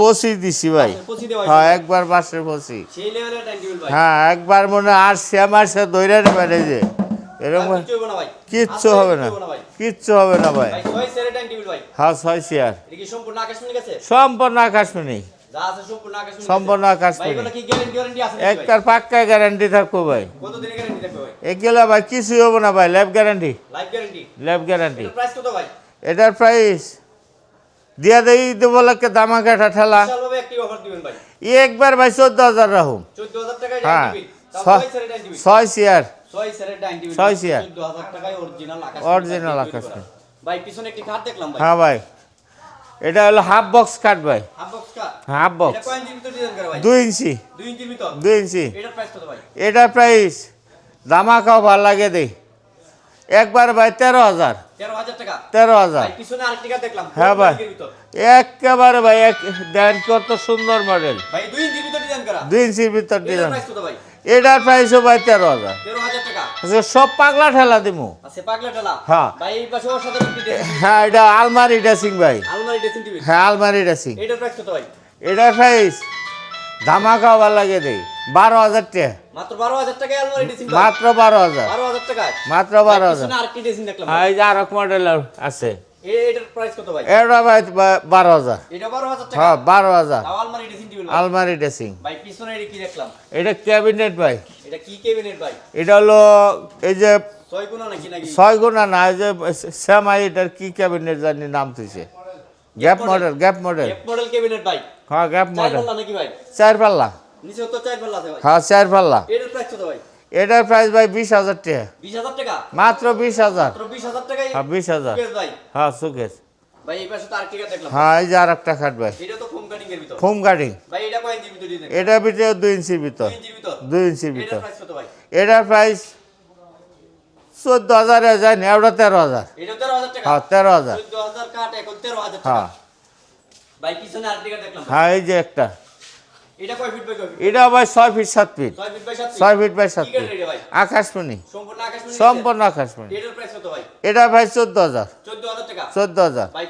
পঁচিশ দিছি ভাই। পঁচিশ দেওয়া হ্যাঁ একবার বাসে ভাই। হ্যাঁ একবার মনে হয় আসছে আমার সাথে দৈরা নেবেন এই যে। এরকম কিচ্ছু হবে না। কিচ্ছু হবে না ভাই। ভাই ভাই ভাই। হ্যাঁ ছয় চেয়ার সম্পূর্ণ আকাশমণি সম্পূর্ণ আকাশমণি। ভাই ভাই? একটার পাক্কা গ্যারান্টি থাকব ভাই। ভাই? এগুলো ভাই কিছুই হবে না ভাই ল্যাব গ্যারান্টি ল্যাব গ্যারান্টি ভাই? এটার প্রাইস দিয়া দেই দেবো লাগে দামা কাঠা ঠেলা। একবার ভাই চোদ্দ হাজার রাখুন 14000 টাকায় হ্যাঁ ছয়- চেয়ার ছয় চেয়ার। 14000 টাকায় অরিজিনাল আকাশ হ্যাঁ ভাই। এটা হলো হাফ বক্স কাঠ ভাই। হাফ বক্স কাট এটা দুই ইঞ্চি। 2 ইঞ্চির ভিতর? দুই ইঞ্চি। এটার প্রাইস প্রাইস দামাকাও ভালো লাগে দেই একবার ভাই তেরো হাজার 13000 টাকা তেরো হাজার হ্যাঁ ভাই। একেবারে ভাই এক দেন কত সুন্দর মডেল 2 ইঞ্চির ভিতর ডিজাইন দুই এটার প্রাইস ভাই? তেরো হাজার। আচ্ছা, সব পাগলা ঠেলা দিমু। টালা হ্যাঁ। হ্যাঁ এটা আলমারি ড্রেসিং ভাই। হ্যাঁ আলমারি ড্রেসিং এটার প্রাইস এটার ভালো লাগে দেই। বারো হাজার টাকা। মাত্র 12000 টাকায় আলমারি ড্রেসিং মাত্র বারো হাজার। টাকায় মাত্র বারো হাজার। এই যে আরও মডেল আছে। এ- এটার প্রাইস কত ভাই? এটা ভাই বারো হাজার। এটা 12000 টাকা? হ্যাঁ বারো হাজার। আলমারি ড্রেসিং এটা কি দেখলাম? এটা ক্যাবিনেট ভাই। এটা কি ক্যাবিনেট ভাই? এটা হলো এই যে ছয় কোণা নাকি নাকি? ছয় গুণা না এই যে শ্যামাই এটার কি ক্যাবিনেট জানি নাম তুইছে gap model gap model model cabinet ভাই। হ্যাঁ গ্যাপ মডেল চার পাল্লা। হ্যাঁ চার পাল্লা। এটার প্রাইস ভাই? এটার প্রাইস ভাই বিশ হাজার টাকা। 20000 টাকা? মাত্র বিশ হাজার। মাত্র 20000 টাকায় হ্যাঁ বিশ হাজার। হ্যাঁ সুকেশ। হ্যাঁ এই যে আর একটা খাট ভাই। ফোম কাটিং এটা ভিতর দুই ইঞ্চির ভিতর। 2 ইঞ্চির ভিতর। দুই ইঞ্চির ভিতর। এটার প্রাইস চোদ্দ হাজার যায় না ওটা তেরো হাজার। এটা 13000 টাকা। হ্যাঁ তেরো হাজার। 14000 কাট এখন 13000 টাকা। হ্যাঁ। ভাই পিছনে দেখলাম। হ্যাঁ এই যে একটা। এটা কয় ফিট বাই কয় ফিট এটা ভাই ছয় ফিট সাত ফিট 6 ফিট বাই 7 ছয় ফিট বাই সাত ফিট কাট রেডি ভাই? আকাশমণি। সম্পূর্ণ আকাশমণি সম্পূর্ণ আকাশমণি। এটার প্রাইস কত ভাই? এটা ভাই চোদ্দ হাজার। 14000 টাকা? চোদ্দ হাজার। ভাই